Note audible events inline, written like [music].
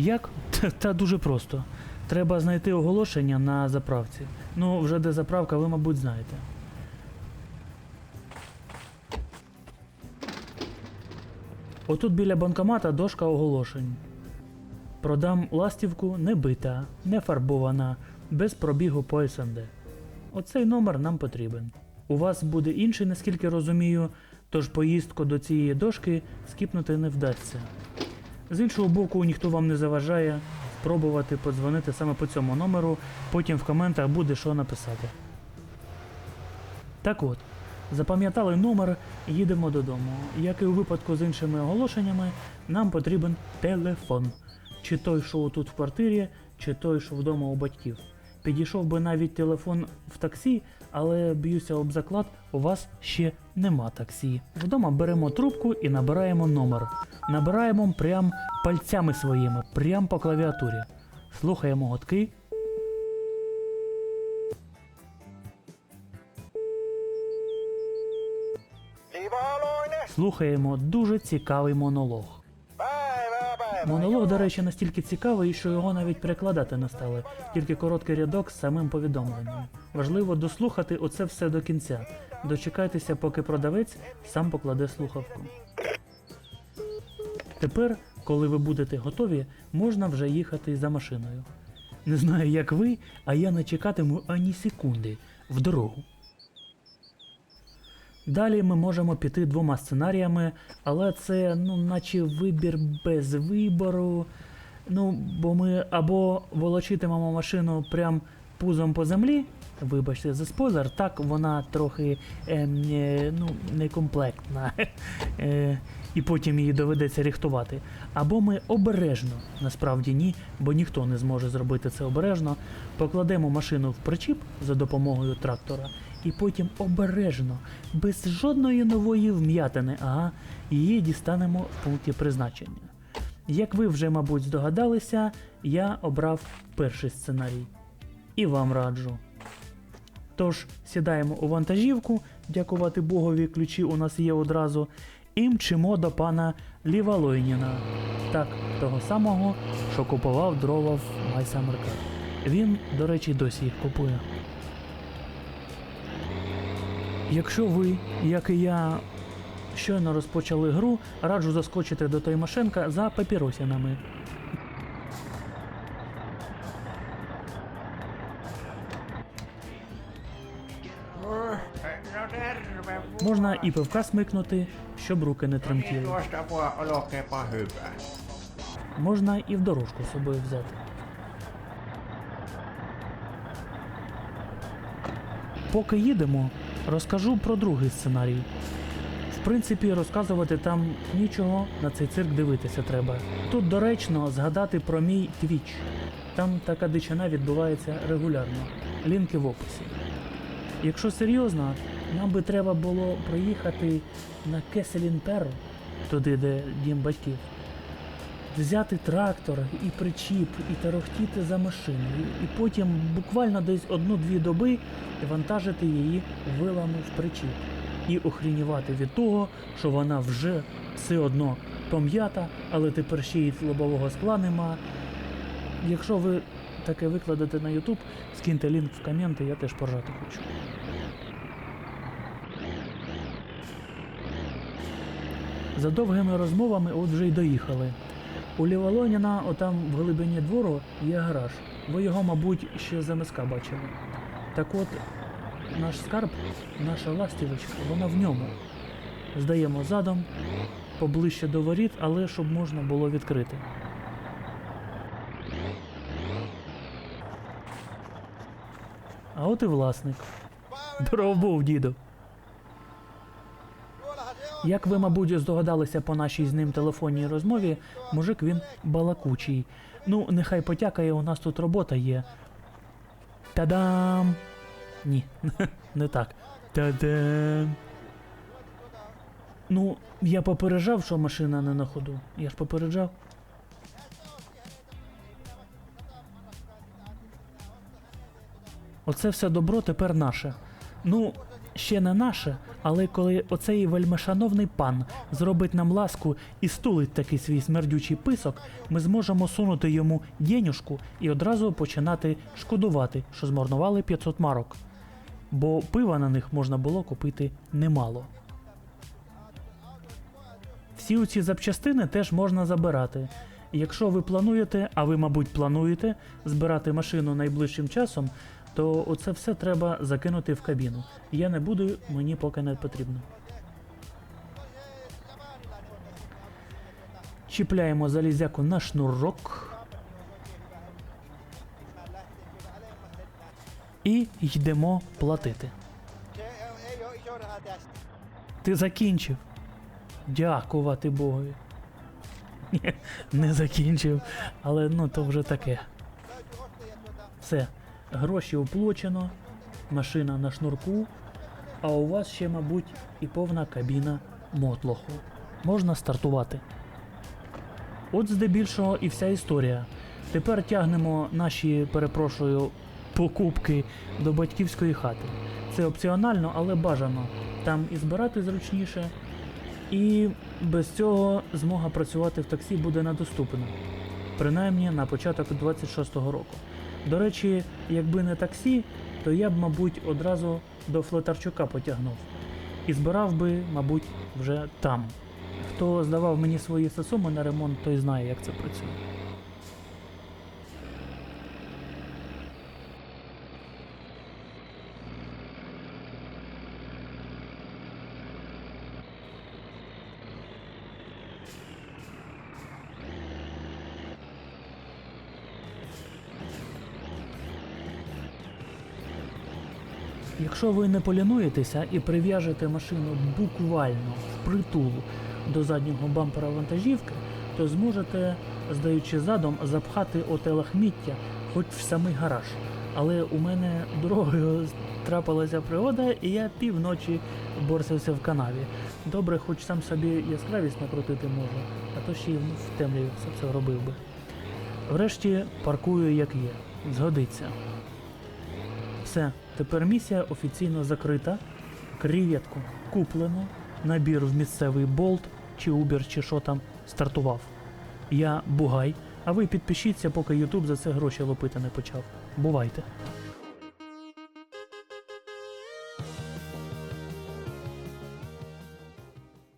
Як? Та, дуже просто. Треба знайти оголошення на заправці. Ну, вже де заправка, ви, мабуть, знаєте. Отут біля банкомата дошка оголошень. Продам ластівку не бита, не фарбована, без пробігу по СНД. Оцей номер нам потрібен. У вас буде інший, наскільки розумію, тож поїздку до цієї дошки скіпнути не вдасться. З іншого боку, ніхто вам не заважає спробувати подзвонити саме по цьому номеру, потім в коментах буде що написати. Так от, запам'ятали номер, їдемо додому. Як і у випадку з іншими оголошеннями, нам потрібен телефон. Чи той, що тут в квартирі, чи той, що вдома у батьків. Підійшов би навіть телефон в таксі, але б'юся об заклад, у вас ще нема таксі. Вдома беремо трубку і набираємо номер. Набираємо прям пальцями своїми, прям по клавіатурі. Слухаємо гудки. Слухаємо дуже цікавий монолог. Монолог, до речі, настільки цікавий, що його навіть перекладати не стали, тільки короткий рядок з самим повідомленням. Важливо дослухати оце все до кінця. Дочекайтеся, поки продавець сам покладе слухавку. Тепер, коли ви будете готові, можна вже їхати за машиною. Не знаю, як ви, а я не чекатиму ані секунди в дорогу. Далі ми можемо піти двома сценаріями, але це, ну, наче вибір без вибору. Ну, бо ми або волочитимемо машину прям пузом по землі. Вибачте за спойлер, так вона трохи ем, е, ну, некомплектна. [laughs] Е, і потім її доведеться рихтувати. Або ми обережно, насправді ні, бо ніхто не зможе зробити це обережно. Покладемо машину в причіп за допомогою трактора, і потім обережно, без жодної нової вм'ятини, ага, її дістанемо в пункті призначення. Як ви вже, мабуть, здогадалися, я обрав перший сценарій. І вам раджу. Тож сідаємо у вантажівку, дякувати Богові, ключі у нас є одразу, і мчимо до пана Лівалойніна. Так, того самого, що купував дрова в Майсамерках. Він, до речі, досі їх купує. Якщо ви, як і я, щойно розпочали гру, раджу заскочити до Тоймашенка за папіросінами. Можна і пивка смикнути, щоб руки не тремтіли. Можна і в дорожку собою взяти. Поки їдемо, розкажу про другий сценарій. В принципі, розказувати там нічого, на цей цирк дивитися треба. Тут доречно згадати про мій твіч. Там така дичина відбувається регулярно. Лінки в описі. Якщо серйозно, нам би треба було проїхати на Кеселінперо, туди, де дім батьків взяти трактор і причіп, і тарохтіти за машиною, і потім буквально десь одну-дві доби вантажити її вилами в причіп. І охрінювати від того, що вона вже все одно пом'ята, але тепер ще й лобового скла нема. Якщо ви таке викладете на YouTube, скиньте лінк в коменти, я теж поржати хочу. За довгими розмовами от вже й доїхали. У Ліволоніна, отам в глибині двору, є гараж. Ви його, мабуть, ще за миска бачили. Так от, наш скарб, наша ластівочка, вона в ньому. Здаємо задом, поближче до воріт, але щоб можна було відкрити. А от і власник. Здоров був, діду. Як ви, мабуть, здогадалися по нашій з ним телефонній розмові, мужик він балакучий. Ну, нехай потякає, у нас тут робота є. Та-дам! Ні, [laughs] не так. Та-дам! Ну, я попереджав, що машина не на ходу. Я ж попереджав. Оце все добро тепер наше. Ну, ще не наше, але коли оцей вельмишановний пан зробить нам ласку і стулить такий свій смердючий писок, ми зможемо сунути йому денюшку і одразу починати шкодувати, що змарнували 500 марок. Бо пива на них можна було купити немало. Всі ці запчастини теж можна забирати. Якщо ви плануєте, а ви, мабуть, плануєте збирати машину найближчим часом, то оце все треба закинути в кабіну. Я не буду, мені поки не потрібно. Чіпляємо залізяку на шнурок. І йдемо платити. Ти закінчив. Дякувати Богові. [laughs] Не закінчив, але ну то вже таке. Все, гроші оплачено, машина на шнурку, а у вас ще, мабуть, і повна кабіна мотлоху. Можна стартувати. От здебільшого і вся історія. Тепер тягнемо наші, перепрошую, покупки до батьківської хати. Це опціонально, але бажано. Там і збирати зручніше, і без цього змога працювати в таксі буде недоступна. Принаймні на початок 26-го року. До речі, якби не таксі, то я б, мабуть, одразу до Флетарчука потягнув. І збирав би, мабуть, вже там. Хто здавав мені свої сосуми на ремонт, той знає, як це працює. Якщо ви не полінуєтеся і прив'яжете машину буквально впритул до заднього бампера вантажівки, то зможете, здаючи задом, запхати оте лахміття хоч в самий гараж. Але у мене дорогою трапилася пригода, і я півночі борсився в канаві. Добре, хоч сам собі яскравість накрутити можу, а то ще й в темряві все це робив би. Врешті паркую як є. Згодиться. Все, тепер місія офіційно закрита. Креветку куплено. Набір в місцевий болт чи Uber, чи що там стартував. Я Бугай, а ви підпишіться, поки YouTube за це гроші лопити не почав. Бувайте!